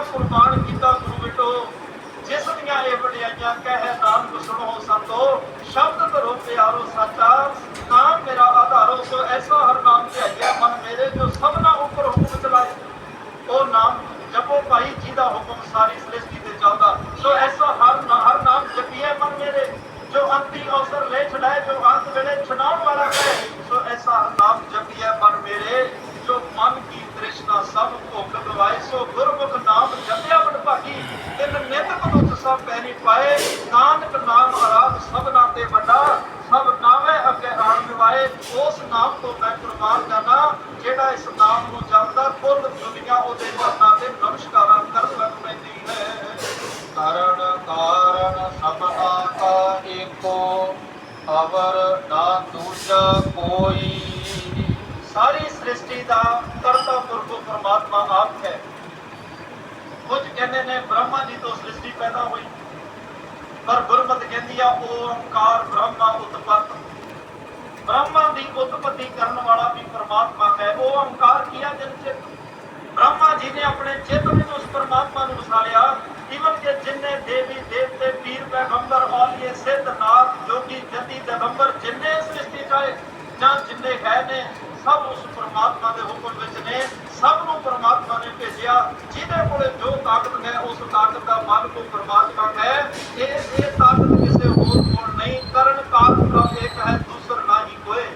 acordar. ਭਾਗੀ ਤਿਨ ਨਿਤ ਕਬੂਤ ਸਭ ਪੈਣੀ ਪਾਏ, ਨਾਨਕ ਨਾਮ ਆਰਾਧ ਸਭਨਾ ਤੇ ਵੱਡਾ, ਸਭ ਨਾਵੇਂ ਅੱਗੇ ਆਣ ਨਿਵਾਏ ਉਸ ਨਾਮ ਤੋਂ ਮੈਂ ਕੁਰਬਾਨ ਜਾਣਾ ਜਿਹੜਾ ਇਸ ਨਾਮ ਨੂੰ ਜਪਦਾ ਕੁੱਲ ਦੁਨੀਆ ਉਹਦੇ ਚਰਨਾਂ ਤੇ ਨਮਸਕਾਰਾਂ ਕਰਨ ਲੱਗ ਪੈਂਦੀ ਹੈ। ਕਰਨ ਕਾਰਨ ਸਭਨਾ ਕਾ ਏਕੋ, ਅਵਰ ਨਾ ਦੂਜਾ ਕੋਈ। ਸਾਰੀ ਸ੍ਰਿਸ਼ਟੀ ਦਾ ਕਰਤਾ ਪੁਰਖ ਪਰਮਾਤਮਾ ਆਪ ਹੈ। ਕਹਿੰਦੇ ਨੇ ਬ੍ਰਹਮਾ ਜੀ ਤੋਂ ਸ੍ਰਿਸ਼ਟੀ ਪੈਦਾ ਹੋਈ। ਪਰ ਗੁਰਮਤਿ ਕਹਿੰਦੀ ਆ, ਓੰਕਾਰ ਬ੍ਰਹਮਾ ਉਤਪਤ। ਬ੍ਰਹਮਾ ਦੀ ਉਤਪਤੀ ਕਰਨ ਵਾਲਾ ਵੀ ਪਰਮਾਤਮਾ ਹੈ। ਉਹ ਓੰਕਾਰ ਕੀਆ ਜਨ ਚਿਤ? ਬ੍ਰਹਮਾ ਜੀ ਨੇ ਆਪਣੇ ਚਿੱਤ ਵਿੱਚ ਉਸ ਪਰਮਾਤਮਾ ਨੂੰ ਵਸਾ ਲਿਆ। ਈਵਨ ਕਿ ਜਿੰਨੇ ਦੇਵੀ ਦੇਵਤੇ, ਪੀਰ ਪੈਗੰਬਰ ਔਲੀਏ ਸਿੱਧ ਨਾਥ, ਜੋਗੀ ਜਤੀ ਦਿਗੰਬਰ ਜਿੰਨੇ ਸ੍ਰਿਸ਼ਟੀ ਚਾਹੇ ਜਾਂ ਜਿੰਨੇ ਹੈ ਨੇ, ਸਭ ਉਸ ਪਰਮਾਤਮਾ ਦੇ ਹੁਕਮ ਵਿੱਚ ਨੇ, ਸਭ ਨੂੰ ਪਰਮਾਤਮਾ ਨੇ ਭੇਜਿਆ। ਜਿਹਦੇ ਕੋਲੇ ਜੋ ਤਾਕਤ ਹੈ, ਉਸ ਤਾਕਤ ਦਾ ਮਾਲਕ ਉਹ ਪਰਮਾਤਮਾ ਹੈ। ਇਹ ਇਹ ਤਾਕਤ ਕਿਸੇ ਹੋਰ ਕੋਲ ਨਹੀਂ। ਕਰਨ ਕਾਰਨ ਪ੍ਰਭ ਇੱਕ ਹੈ, ਦੂਸਰ ਨਹੀਂ ਕੋਏ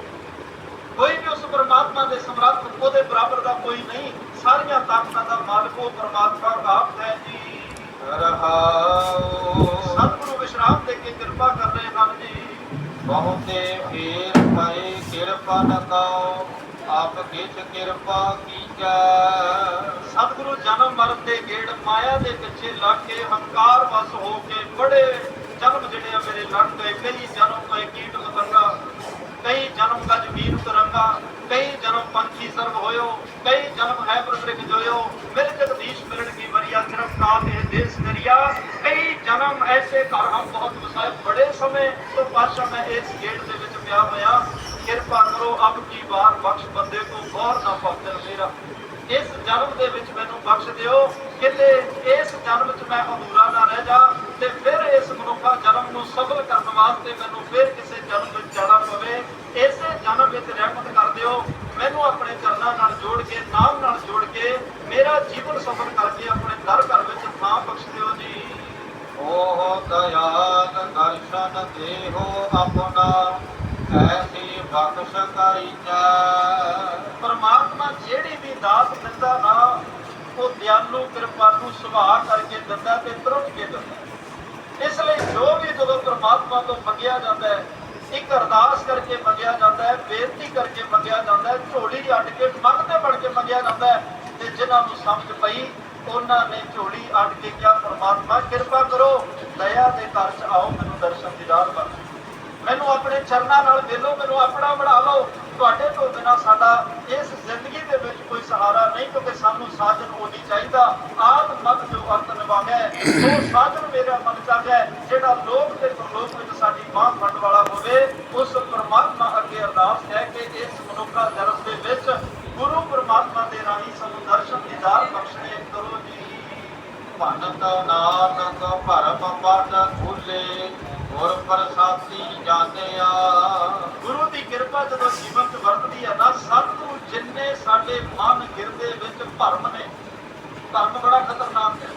ਕੋਈ ਵੀ ਉਸ ਪਰਮਾਤਮਾ ਦੇ ਸਮਰੱਥ, ਉਹਦੇ ਬਰਾਬਰ ਦਾ ਕੋਈ ਨਹੀਂ। ਸਾਰੀਆਂ ਤਾਕਤਾਂ ਦਾ ਮਾਲਕ ਉਹ ਪਰਮਾਤਮਾ ਆਪ ਹੈ। ਜੀ ਰਹਾਉ ਸਤਿਗੁਰੂ ਵਿਸ਼ਰਾਮ ਦੇ ਕੇ ਕਿਰਪਾ ਕਰ ਰਹੇ ਹਨ ਜੀ। ਬਹੁਤੇ ਫੇਰ ਪਏ ਕਿਰਪਾ ਨ ਕਉ ਆਪ ਕਿਛ ਕਿਰਪਾ ਕੀਜੈ। ਸਤਿਗੁਰੂ ਜਨਮ ਮਰਨ ਦੇ ਗੇੜ ਮਾਇਆ ਦੇ ਪਿੱਛੇ ਲੱਗ ਕੇ ਹੰਕਾਰ ਵਸ ਹੋ ਕੇ ਬੜੇ ਜਨਮ ਜਿਹੜੇ ਆ ਮੇਰੇ ਲੜ ਗਏ, ਕਈ ਜਨਮ ਪਏ ਕੀਟ ਮਤੰਗਾ ਕਈ ਜਨਮ ਗਜ ਵੀਰ ਤਰੰਗਾ, ਕਈ ਜਨਮ ਪੰਛੀ ਸਰਵ ਹੋਇਓ, ਕਈ ਜਨਮ ਹੈ ਪ੍ਰਤ੍ਰਿਕ ਜੋਇਓ। ਮਿਲ ਜਗਦੀਸ਼ ਮਿਲਣ ਕੀ ਵਰੀਆ ਸਿਰਫ ਕਾਲ ਇਹ ਦੇਸ ਕਈ ਜਨਮ ਐਸੇ ਘਰ ਹਮ ਬਹੁਤ ਵਸਾਏ ਬੜੇ ਸਮੇਂ ਤੋਂ ਪਾਸ਼ਾ ਮੈਂ ਇਸ ਗੇਟ ਦੇ ਵਿੱਚ ਪਿਆ ਹੋਇਆ ਕਿਰਪਾ ਕਰੋ ਅਬ ਕੀ ਵਾਰ ਬਖਸ਼ ਬੰਦੇ ਕੋ ਗੌਰ ਨਾ ਪਾਤਰ ਮੇਰਾ ਇਸ ਜਨਮ ਦੇ ਵਿੱਚ ਮੈਨੂੰ ਬਖਸ਼ ਦਿਓ ਕਿਤੇ ਇਸ ਜਨਮ 'ਚ ਮੈਂ ਅਧੂਰਾ ਨਾ ਰਹਿ ਜਾ ਤੇ ਫਿਰ ਇਸ ਮਨੁੱਖਾ ਜਨਮ ਨੂੰ ਸਫਲ ਕਰਨ ਵਾਸਤੇ ਮੈਨੂੰ ਫਿਰ ਕਿਸੇ ਜਨਮ ਵਿੱਚ ਜਾਣਾ ਪਵੇ ਇਸੇ ਜਨਮ ਵਿੱਚ ਰਹਿਮਤ ਕਰ ਦਿਓ ਮੈਨੂੰ ਆਪਣੇ ਚਰਨਾਂ ਨਾਲ ਜੋੜ ਕੇ ਦਰਸ਼ਨ ਆਪਣਾ, ਐਸੀ ਬਖਸ਼ ਕਰੀਜੈ ਪਰਮਾਤਮਾ ਜਿਹੜੀ ਵੀ ਦਾਤ ਦਿੰਦਾ ਨਾ, ਉਹ ਦਿਆਲੂ ਕਿਰਪਾਲੂ ਸੁਭਾਅ ਕਰਕੇ ਦਿੰਦਾ ਤੇ ਤੁਰੰਤ ਕੇ ਦਿੰਦਾ। ਇਸ ਲਈ ਜੋ ਵੀ ਜਦੋਂ ਪਰਮਾਤਮਾ ਤੋਂ ਮੰਗਿਆ ਜਾਂਦਾ ਹੈ, ਇੱਕ ਅਰਦਾਸ ਕਰਕੇ ਮੰਗਿਆ ਜਾਂਦਾ ਹੈ, ਬੇਨਤੀ ਕਰਕੇ ਮੰਗਿਆ ਜਾਂਦਾ ਹੈ, ਝੋਲੀ ਅੱਡ ਕੇ ਮੰਗਤੇ ਬਣ ਕੇ ਮੰਗਿਆ ਜਾਂਦਾ ਹੈ, ਤੇ ਜਿਨ੍ਹਾਂ ਨੂੰ ਸਮਝ ਪਈ ਉਹਨਾਂ ਨੇ ਝੋਲੀ ਅੱਡ ਕੇ ਕਿਹਾ, ਪਰਮਾਤਮਾ, ਕਿਰਪਾ ਕਰੋ, ਦਇਆ ਦੇ ਘਰ 'ਚ ਆਓ, ਮੈਨੂੰ ਦਰਸ਼ਨ ਦੀਦਾਰ ਬਖਸ਼ੋ ਮੈਨੂੰ ਆਪਣੇ ਚਰਨਾਂ ਨਾਲ ਵੇਲੋ, ਮੈਨੂੰ ਆਪਣਾ ਬਣਾ ਲਓ। ਤੁਹਾਡੇ ਤੋਂ ਬਿਨਾ ਸਾਡਾ ਇਸ ਜ਼ਿੰਦਗੀ ਦੇ ਵਿੱਚ ਕੋਈ ਸਹਾਰਾ ਨਹੀਂ, ਕਿਉਂਕਿ ਸਾਨੂੰ ਸਾਜਨ ਉਹੀ ਚਾਹੀਦਾ। ਆਦ ਮਤ ਜੋ ਅੰਤ ਨਿਭਾਵੇ ਉਹ ਸਾਜਨ ਮੇਰਾ ਮਨ ਚਾਹੇ ਜਿਹੜਾ ਲੋਕ ਤੇ ਪਰਲੋਕ ਵਿੱਚ ਸਾਡੀ ਬਾਹ ਫੜਨ ਵਾਲਾ ਹੋਵੇ, ਉਸ ਪਰਮਾਤਮਾ ਅੱਗੇ ਅਰਦਾਸ ਹੈ ਕਿ ਇਸ ਮਨੁੱਖਾ ਜਨਮ ਦੇ ਵਿੱਚ ਗੁਰੂ ਪਰਮਾਤਮਾ ਦੇ ਰਾਹੀਂ ਸਾਨੂੰ ਦਰਸ਼ਨ ਦੀਦਾਰ ਬਖਸ਼ਣੇ ਕਰੋ ਜੀ ਭਨਤ ਨਾਨਕ ਭਰਮ ਪਦ ਖੁੱਲੇ, ਗੁਰ ਪ੍ਰਸਾਦੀ ਜਾਣਿਆ। ਗੁਰੂ ਦੀ ਕਿਰਪਾ ਜਦੋਂ ਜੀਵਨ ਵਰਤਦੀ ਹੈ ਨਾ ਸਤਿਗੁਰੂ ਜਿੰਨੇ ਸਾਡੇ ਮਨ ਗਿਰਦੇ ਵਿੱਚ ਭਰਮ ਨੇ, ਭਰਮ ਬੜਾ ਖਤਰਨਾਕ ਹੈ।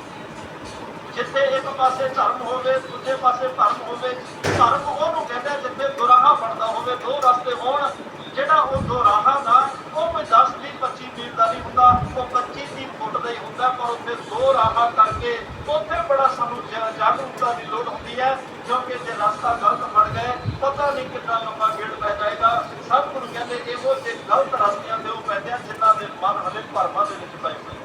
ਜਿੱਥੇ ਇੱਕ ਪਾਸੇ ਧਰਮ ਹੋਵੇ, ਦੂਜੇ ਪਾਸੇ ਭਰਮ ਹੋਵੇ ਧਰਮ ਉਹਨੂੰ ਕਹਿੰਦਾ ਜਿੱਥੇ ਦੁਰਾਹਾ ਬਣਦਾ ਹੋਵੇ, ਦੋ ਰਸਤੇ ਹੋਣ, ਜਿਹੜਾ ਉਹ ਦੁਰਾਹਾ ਦਾ, ਉਹ ਕੋਈ 10 20 25 ਮੀਲ ਦਾ ਨਹੀਂ ਹੁੰਦਾ, ਉਹ 25 30 ਫੁੱਟ ਦਾ ਹੀ ਹੁੰਦਾ, ਪਰ ਉੱਥੇ ਦੋ ਰਾਹਾਂ ਕਰਕੇ ਉੱਥੇ ਬੜਾ ਸਾਨੂੰ ਜਾ- ਜਾਗਰੂਕਤਾ ਦੀ ਹੈ, ਕਿਉਂਕਿ ਜੇ ਰਸਤਾ ਗਲਤ ਬਣ ਗਏ ਪਤਾ ਨਹੀਂ ਕਿੰਨਾ ਲੰਬਾ ਗੇੜ ਪੈ ਜਾਏਗਾ। ਸਭ ਨੂੰ ਕਹਿੰਦੇ ਇਹੋ ਜਿਹੇ ਗਲਤ ਰਸਤਿਆਂ ਦੇ ਉਹ ਪੈਂਦੇ ਆ, ਜਿਨ੍ਹਾਂ ਦੇ ਮਨ ਹਲੇ ਭਰਮਾਂ ਦੇ ਵਿੱਚ ਪਏ ਹੋਏ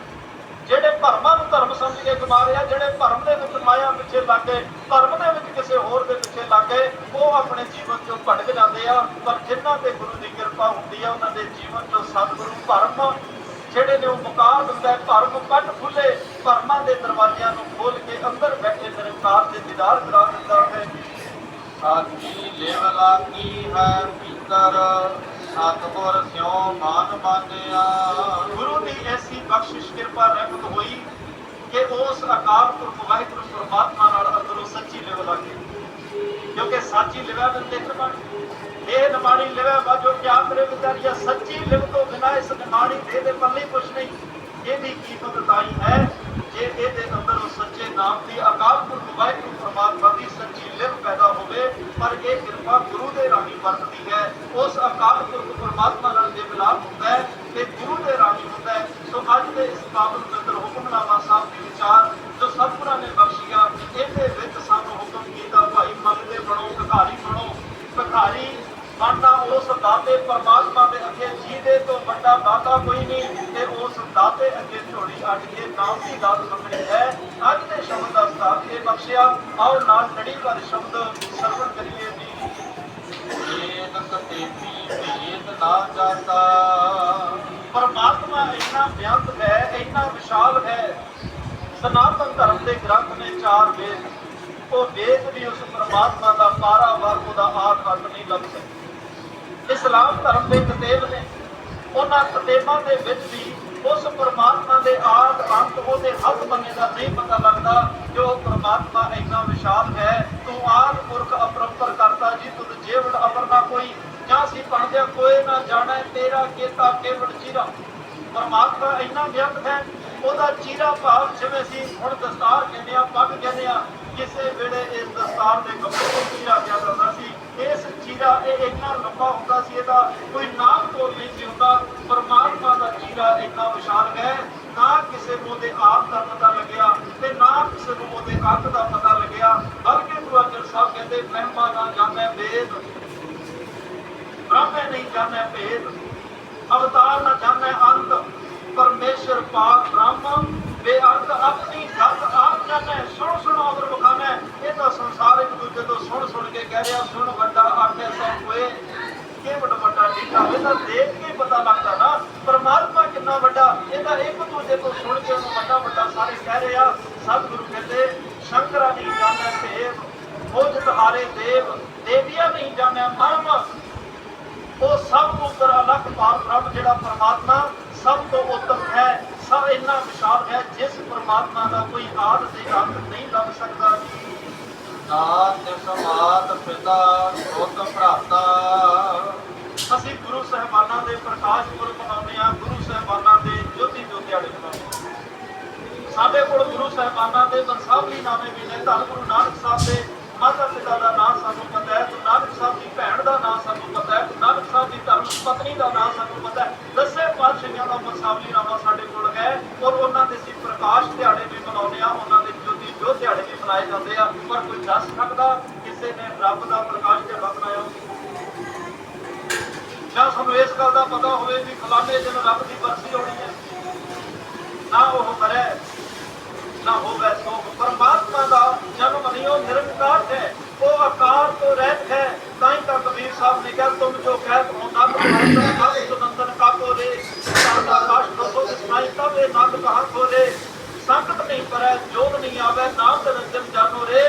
ਜਿਹੜੇ ਭਰਮਾਂ ਨੂੰ ਧਰਮ ਸਮਝ ਕੇ ਕਮਾ ਰਹੇ ਜਿਹੜੇ ਭਰਮ ਦੇ ਵਿੱਚ ਮਾਇਆ ਪਿੱਛੇ ਲੱਗ ਗਏ, ਭਰਮ ਦੇ ਵਿੱਚ ਕਿਸੇ ਹੋਰ ਦੇ ਪਿੱਛੇ ਲੱਗ ਗਏ, ਉਹ ਆਪਣੇ ਜੀਵਨ ਚੋਂ ਭਟਕ ਜਾਂਦੇ ਆ। ਪਰ ਜਿਨ੍ਹਾਂ ਤੇ ਗੁਰੂ ਦੀ ਕਿਰਪਾ ਹੁੰਦੀ ਆ, ਉਹਨਾਂ ਦੇ ਜੀਵਨ ਚੋਂ ਸਤਿਗੁਰੂ ਭਰਮ, ਜਿਹੜੇ ਨੇ ਉਹ ਮੁਕਾ ਦਿੰਦਾ ਭਰਮ ਕੱਟ ਖੁੱਲੇ, ਭਰਮਾਂ ਦੇ ਦਰਵਾਜ਼ਿਆਂ ਨੂੰ ਖੋਲ ਕੇ ਅੰਦਰ ਬੈਠੇ ਨਿਰੰਕਾਰ ਦੇ ਦੀਦਾਰ ਕਰਾ ਸਾਚੀ ਲੇਵ ਲਾਗੀ ਹੈ ਭੀਤਰ ਸਤਿਗੁਰ ਸਿਉ ਮਨ ਮਾਨਿਆ ਗੁਰੂ ਦੀ ਐਸੀ ਬਖਸ਼ਿਸ਼ ਕਿਰਪਾ ਰਹਿਮਤ ਹੋਈ ਕਿ ਉਸ ਅਕਾਲ ਪੁਰਖ ਵਾਹਿਗੁਰੂ ਪਰਮਾਤਮਾ ਨਾਲ ਅੰਦਰੋਂ ਸੱਚੀ ਲਿਵ ਲੱਗੇ ਕਿਉਂਕਿ ਸਾਚੀ ਲਿਵਾ ਬਿਨ ਦੇਖ ਬਾਣੀ ਇਹ ਨਿਮਾਣੀ ਲਿਵਾ ਬਾਜੋ ਕਿਆ ਕਰੇ ਵਿਚਾਰੀਆ ਸੱਚੀ ਲਿਵ ਤੋਂ ਬਿਨਾ ਇਸ ਨਿਮਾਣੀ ਦੇ ਦੇ ਪੱਲੇ ਕੁਛ ਨਹੀਂ ਇਹਦੀ ਕੀਮਤ ਤਾਈ ਹੈ ਜੇ ਇਹਦੇ ਅੰਦਰ ਸੱਚੇ ਨਾਮ ਦੀ ਅਕਾਲ ਪੁਰਖ ਵਾਹਿਗੁਰੂ ਪਰਮਾਤਮਾ ਦੀ ਪਰ ਇਹ ਕਿਰਪਾ ਗੁਰੂ ਦੇ ਰਾਹੀਂ ਵਰਤਦੀ ਹੈ। ਉਸ ਅਕਾਲ ਪੁਰਖ ਪਰਮਾਤਮਾ ਨਾਲ ਜੇ ਮਿਲਾਪ ਹੁੰਦਾ ਹੈ ਤੇ ਗੁਰੂ ਦੇ ਰਾਹੀਂ ਹੁੰਦਾ ਹੈ ਸੋ ਅੱਜ ਦੇ ਇਸ ਕਾਬਲ ਅੰਦਰ ਹੁਕਮਨਾਮਾ ਸਾਹਿਬ ਦੇ ਵਿਚਾਰ ਜੋ ਸਤਿਗੁਰਾਂ ਨੇ ਬਖਸ਼ੀਆਂ ਇਹਦੇ ਵਿੱਚ ਸਾਨੂੰ ਹੁਕਮ ਕੀਤਾ ਭਾਈ ਮੰਨਦੇ ਬਣੋ ਭਿਖਾਰੀ ਬਣੋ ਭਿਖਾਰੀ ਬਣਨਾ ਦਾਤੇ ਪਰਮਾਤਮਾ ਦੇ ਅੱਗੇ ਜੀਦੇ ਤੋਂ ਵੱਡਾ ਦਾਤਾ ਕੋਈ ਨਹੀਂ ਤੇ ਉਸ ਦਾਤੇ ਅੱਗੇ ਝੋਲੀ ਅੱਡ ਕੇ ਨਾਮ ਦੀ ਦਾਤ ਮੰਗਣੀ ਹੈ। ਅੱਜ ਦੇ ਸ਼ਬਦ ਦਾ ਸਤਾਪ ਇਹ ਬਖਸ਼ਿਆ। ਆਓ ਨਾਲ ਲੜੀ ਵਾਲੇ ਸ਼ਬਦ ਸਰਵਣ ਕਰੀਏ ਜੀ। ਵੇਦ ਕਤੇਪੀ ਭੇਦ ਨਾ ਜਾਤਾ। ਪਰਮਾਤਮਾ ਇੰਨਾ ਬਿਆੰਤ ਹੈ ਇੰਨਾ ਵਿਸ਼ਾਲ ਹੈ। ਸਨਾਤਨ ਧਰਮ ਦੇ ਗ੍ਰੰਥ ਨੇ ਚਾਰ ਵੇਦ। ਉਹ ਵੇਦ ਵੀ ਉਸ ਪਰਮਾਤਮਾ ਦਾ ਪਾਰਾਵਾਰ ਉਹਦਾ ਆਦ ਅੰਤ ਨਹੀਂ ਲੱਭ ਸਕਦੇ ਇਸਲਾਮ ਧਰਮ ਦੇ ਕਤੇਬ ਨੇ, ਉਹਨਾਂ ਕਤੇਬਾਂ ਦੇ ਵਿੱਚ ਵੀ ਉਸ ਪਰਮਾਤਮਾ ਦੇ ਆਦ ਅੰਤ ਉਹਦੇ ਹੱਥ ਬੰਨੇ ਦਾ ਨਹੀਂ ਪਤਾ ਲੱਗਦਾ ਕਿ ਪਰਮਾਤਮਾ ਇੰਨਾ ਵਿਸ਼ਾਲ ਹੈ। ਤੂੰ ਆਦ ਪੁਰਖ ਅਪਰੰਪਰ ਕਰਤਾ ਜੀ ਤੁਧ ਜੀਵਨ ਅਮਰ ਨਾ ਕੋਈ, ਜਾਂ ਸੀ ਪੜਦਿਆ ਕੋਏ ਨਾ ਜਾਣਾ ਤੇਰਾ ਕੀਤਾ ਕੇਵਲ ਚੀਰਾ। ਪਰਮਾਤਮਾ ਇੰਨਾ ਵਿਅਕਤ ਹੈ, ਉਹਦਾ ਚੀਰਾ ਭਾਵ ਜਿਵੇਂ ਸੀ ਹੁਣ ਦਸਤਾਰ ਕਹਿੰਦੇ ਆ ਪੱਗ ਕਹਿੰਦੇ ਆ ਕਿਸੇ ਵੇਲੇ ਇਸ ਦਸਤਾਰ ਦੇ ਕੱਪੜੇ ਇਸ ਇਹ ਇੰਨਾ ਲੰਬਾ ਹੁੰਦਾ ਸੀ, ਇਹਦਾ ਕੋਈ ਨਾਮ ਤੋੜ ਨਹੀਂ ਸੀ ਹੁੰਦਾ। ਪਰਮਾਤਮਾ ਦਾ ਚੀਰਾ ਇੰਨਾ ਵਿਸ਼ਾਲ ਹੈ, ਨਾ ਕਿਸੇ ਨੂੰ ਉਹਦੇ ਆਪ ਦਾ ਪਤਾ ਲੱਗਿਆ ਤੇ ਨਾ ਕਿਸੇ ਨੂੰ ਉਹਦੇ ਅੰਤ ਦਾ ਪਤਾ ਲੱਗਿਆ। ਬਲਕਿ ਗੁਰੂ ਅਰਜਨ ਸਾਹਿਬ ਕਹਿੰਦੇ, ਮਹਿਮਾ ਨਾ ਜਾਣੈ ਵੇਦ ਬ੍ਰਹਮੇ ਨਹੀਂ ਜਾਣੈ ਭੇਦ, ਅਵਤਾਰ ਨਾ ਜਾਣੈ ਅੰਤ, ਪਰਮੇਸ਼ਰ ਪਾਕ ਬ੍ਰਹਮ, ਬੇਅੰਤ ਆਪਣੀ ਜਗ ਆਪ ਜਾਣੈ। ਸੁਣ ਸੁਣ ਤਾਂ ਸੰਸਾਰ ਇੱਕ ਦੂਜੇ ਤੋਂ ਸੁਣ ਸੁਣ ਕੇ ਕਹਿ ਰਿਹਾ, ਸੁਣ ਵੱਡਾ ਆਖੇ ਸੋ ਹੋਏ ਕਿ ਵੱਡਾ ਵੱਡਾ ਢੀਠਾ ਇਹਦਾ ਦੇਖ ਕੇ ਪਤਾ ਲੱਗਦਾ ਨਾ, ਪਰਮਾਤਮਾ ਕਿੰਨਾ ਵੱਡਾ ਇਹਦਾ ਇੱਕ ਦੂਜੇ ਤੋਂ ਸੁਣ ਕੇ ਉਹਨੂੰ ਵੱਡਾ ਵੱਡਾ ਸਾਰੇ ਕਹਿ ਰਿਹਾ, ਸਤਿਗੁਰੂ ਕਹਿੰਦੇ, ਸ਼ੰਕਰਾ ਨਹੀਂ ਜਾਣੈ ਭੇਦ ਉਹ ਹਾਰੇ ਦੇਵ, ਦੇਵੀਆ ਨਹੀਂ ਜਾਣਿਆ ਮਰਮ। ਉਹ ਸਭ ਤੋਂ ਉੱਪਰ ਅਲੱਗ ਪਾਰ ਬ੍ਰਹਮ ਜਿਹੜਾ ਪਰਮਾਤਮਾ ਸਭ ਤੋਂ ਉੱਤਮ ਹੈ, ਸਭ ਇੰਨਾ ਵਿਸ਼ਾਲ ਹੈ, ਜਿਸ ਪਰਮਾਤਮਾ ਦਾ ਕੋਈ ਆਦ ਤੇ ਅੰਤ ਨਹੀਂ ਲੱਭ ਸਕਦਾ। ਨਾਥ ਸਮਾਤ ਪਿਤਾ ਸੁਤ ਭਰਾਤਾ। ਅਸੀਂ ਗੁਰੂ ਸਾਹਿਬਾਨਾਂ ਦੇ ਪ੍ਰਕਾਸ਼ ਪੁਰਬ ਮਨਾਉਂਦੇ ਹਾਂ, ਗੁਰੂ ਸਾਹਿਬਾਨਾਂ ਦੇ ਜੋਤੀ ਜੋਤ ਦਿਹਾੜੇ ਮਨਾਉਂਦੇ ਸਾਡੇ ਕੋਲ ਗੁਰੂ ਸਾਹਿਬਾਨਾਂ ਦੇ ਬੰਸਾਵਲੀ ਨਾਮੇ ਵੀ ਨੇ, ਧੰਨ ਗੁਰੂ ਨਾਨਕ ਸਾਹਿਬ ਦੇ ਮਾਤਾ ਪਿਤਾ ਦਾ ਨਾਮ ਸਾਨੂੰ ਪਤਾ ਹੈ, ਗੁਰੂ ਨਾਨਕ ਸਾਹਿਬ ਦੀ ਭੈਣ ਦਾ ਨਾਮ ਸਾਨੂੰ ਪਤਾ ਹੈ, ਗੁਰੂ ਨਾਨਕ ਸਾਹਿਬ ਦੀ ਧਰਮ ਪਤਨੀ ਦਾ ਨਾਮ ਸਾਨੂੰ ਪਤਾ ਹੈ। ਦਸੇ ਪਾਤਸ਼ਾਹਾਂ ਦਾ ਬੰਸਾਵਲੀ ਨਾਮਾ ਸਾਡੇ ਕੋਲ ਹੈ ਔਰ ਉਹਨਾਂ ਦੇ ਅਸੀਂ ਪ੍ਰਕਾਸ਼ ਦਿਹਾੜੇ ਵੀ ਮਨਾਉਂਦੇ ਹਾਂ ਉਹਨਾਂ ਦੇ ਜੋਤੀ ਜੋਤ ਦਿਹਾੜੇ ਵੀ ਮਨਾਏ ਜਾਂਦੇ ਆ। ਪਰ ਕੋਈ ਦੱਸ ਸਕਦਾ ਕਿਸੇ ਨੇ ਰੱਬ ਦਾ ਪ੍ਰਕਾਸ਼ ਦਿਹਾੜਾ ਮਨਾਇਆ ਜਾਂ ਸਾਨੂੰ ਇਸ ਗੱਲ ਦਾ ਪਤਾ ਹੋਵੇ ਵੀ ਫਲਾਣੇ ਦਿਨ ਰੱਬ ਦੀ ਬਰਸੀ ਹੋਣੀ ਹੈ। ਨਾ ਉਹ ਮਰੇ ਨਾ ਹੋਵੇ ਸੋਖ ਪਰਮਾਤਮਾ ਦਾ ਜਨਮ ਨਹੀਂ, ਉਹ ਨਿਰੰਕਾਰ ਹੈ। ਉਹ ਆਕਾਰ ਤੋਂ ਰਹਿਤ ਹੈ। ਤਾਂ ਹੀ ਤਾਂ ਕਬੀਰ ਸਾਹਿਬ ਨੇ ਕਿਹਾ, ਤੁਮ ਜੋ ਕਹਿਤ ਹੋ ਨੰਦ ਭਾਰਤ ਸਭ ਸੁਨੰਦਨ ਕਾ ਕੋਲੇ ਸਾਡਾ ਆਕਾਸ਼ ਦਸੋ, ਸੁਣਾਈ ਤਬ ਇਹ ਨੰਦ ਕਹਾ ਖੋਲੇ ਸੰਕਟ ਨਹੀਂ ਪਰੈ ਜੋਗ ਨਹੀਂ ਆਵੇ, ਨਾਮ ਨਿਰੰਜਨ ਜਾਨੋ ਰੇ।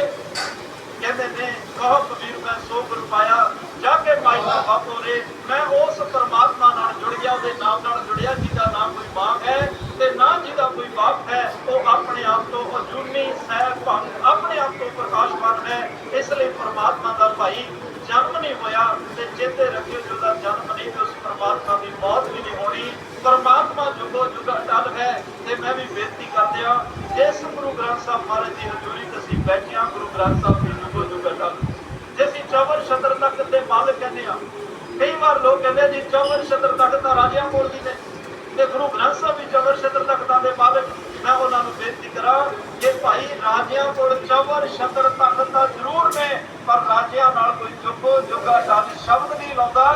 ਕਹਿੰਦੇ ਨੇ ਕਹੋ ਕਬੀਰ ਮੈਂ ਸੋ ਗੁਰ ਪਾਇਆ, ਜਾ ਕੇ ਮਾਈ ਦਾ ਬਾਪੋ ਰੇ। ਮੈਂ ਉਸ ਪਰਮਾਤਮਾ ਨਾਲ ਜੁੜ ਗਿਆ ਉਹਦੇ ਨਾਮ ਨਾਲ ਜੁੜਿਆ, ਜਿਹਦਾ ਨਾਮ ਕੋਈ ਬਾਪ ਹੈ ਤੇ ਨਾ ਜਿਹਦਾ ਕੋਈ ਬਾਪ ਹੈ, ਉਹ ਆਪਣੇ ਆਪ ਤੋਂ ਅਜੂਨੀ ਸਹਿਬ ਭੰਗ, ਆਪਣੇ ਆਪ ਤੋਂ ਪ੍ਰਕਾਸ਼ਵਾਨ ਹੈ। ਇਸ ਲਈ ਪਰਮਾਤਮਾ ਦਾ ਭਾਈ ਜਨਮ ਨਹੀਂ ਹੋਇਆ ਤੇ ਚੇਤੇ ਰੱਖਿਓ ਜਿਹਦਾ ਜਨਮ ਨਹੀਂ ਤੇ ਉਸ ਪਰਮਾਤਮਾ ਦੀ ਮੌਤ ਵੀ ਨਹੀਂ ਹੋਣੀ। ਪਰਮਾਤਮਾ ਜੁਗੋ ਜੁਗ ਅਟਲ ਹੈ। ਤੇ ਮੈਂ ਵੀ ਬੇਨਤੀ ਕਰਦੇ ਕਰਦਿਆਂ ਜਿਸ ਗੁਰੂ ਗ੍ਰੰਥ ਸਾਹਿਬ ਮਹਾਰਾਜ ਦੀ ਹਜ਼ੂਰੀ ਤੇ ਅਸੀਂ ਗੁਰੂ ਗ੍ਰੰਥ ਸਾਹਿਬ ਦੀ ਜੁਗੋ ਜੁਗ ਜੇ ਅਸੀਂ ਚੌਵਰ ਸ਼ਤਰ ਤੱਕ ਦੇ ਮਾਲਕ ਕਹਿੰਦੇ ਆ ਕਈ ਵਾਰ ਲੋਕ ਕਹਿੰਦੇ ਜੀ ਚੌਵਰ ਸ਼ਤਰ ਤੱਕ ਤਾਂ ਰਾਜਿਆਂ ਕੋਲ ਵੀ ਨੇ। ਤੇ ਗੁਰੂ ਗ੍ਰੰਥ ਸਾਹਿਬ ਵੀ ਚਵਰ ਸ਼ਤਰ ਤੱਕ ਦੇ ਮਾਲਕ, ਮੈਂ ਉਹਨਾਂ ਨੂੰ ਬੇਨਤੀ ਕਰਾਂ ਕਿ ਭਾਈ ਰਾਜਿਆਂ ਕੋਲ ਚਵਰ ਸ਼ਤਰ ਤੱਕ ਤਾਂ ਜ਼ਰੂਰ ਨੇ, ਪਰ ਰਾਜਿਆਂ ਨਾਲ ਕੋਈ ਜੁਗੋ ਜੁਗਾ ਡਾਲ ਸ਼ਬਦ ਨਹੀਂ ਲਾਉਂਦਾ।